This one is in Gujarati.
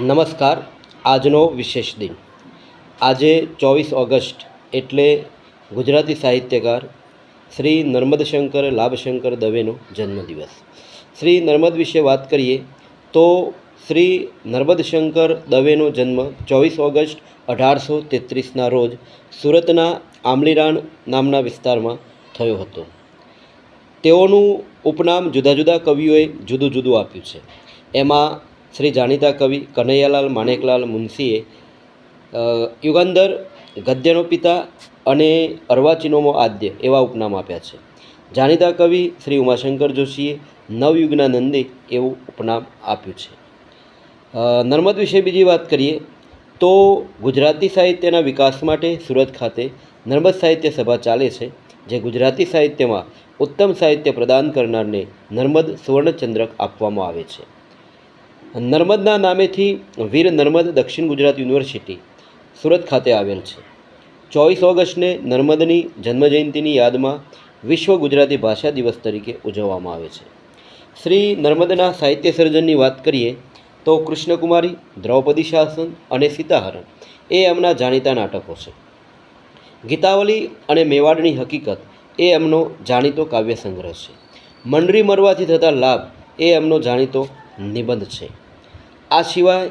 નમસ્કાર, આજનો વિશેષ દિન. આજે ચોવીસ ઓગસ્ટ એટલે ગુજરાતી સાહિત્યકાર શ્રી નર્મદશંકર લાભશંકર દવેનો જન્મદિવસ. શ્રી નર્મદ વિશે વાત કરીએ તો શ્રી નર્મદશંકર દવેનો જન્મ ચોવીસ ઓગસ્ટ અઢારસો તેત્રીસના રોજ સુરતના આમલીરાણ નામના વિસ્તારમાં થયો હતો. તેઓનું ઉપનામ જુદા જુદા કવિઓએ જુદું જુદું આપ્યું છે. એમાં શ્રી જાણીતા કવિ કનૈયાલાલ માણેકલાલ મુનશીએ અ, યુગંધર ગદ્યનો પિતા અને અર્વાચીનોમો આદ્ય એવા ઉપનામ આપ્યા છે. જાણીતા કવિ શ્રી ઉમાશંકર જોશીએ નવયુગના નંદી એવું ઉપનામ આપ્યું છે. નર્મદ વિશે બીજી વાત કરીએ તો ગુજરાતી સાહિત્યના વિકાસ માટે સુરત ખાતે નર્મદ સાહિત્ય સભા ચાલે છે જે ગુજરાતી સાહિત્યમાં ઉત્તમ સાહિત્ય પ્રદાન કરનારને નર્મદ સુવર્ણચંદ્રક આપવામાં આવે છે. નર્મદના નામેથી વીર નર્મદ દક્ષિણ ગુજરાત યુનિવર્સિટી સુરત ખાતે આવેલ છે. ચોવીસ ઓગસ્ટને નર્મદની જન્મજયંતિની યાદમાં વિશ્વ ગુજરાતી ભાષા દિવસ તરીકે ઉજવવામાં આવે છે. શ્રી નર્મદના સાહિત્ય સર્જનની વાત કરીએ તો કૃષ્ણકુમારી, દ્રૌપદી શાસન અને સીતાહરણ એ એમના જાણીતા નાટકો છે. ગીતાવલી અને મેવાડની હકીકત એ એમનો જાણીતો કાવ્ય સંગ્રહ છે. મંડરી મરવાથી થતા લાભ એ એમનો જાણીતો નિબંધ છે. આ સિવાય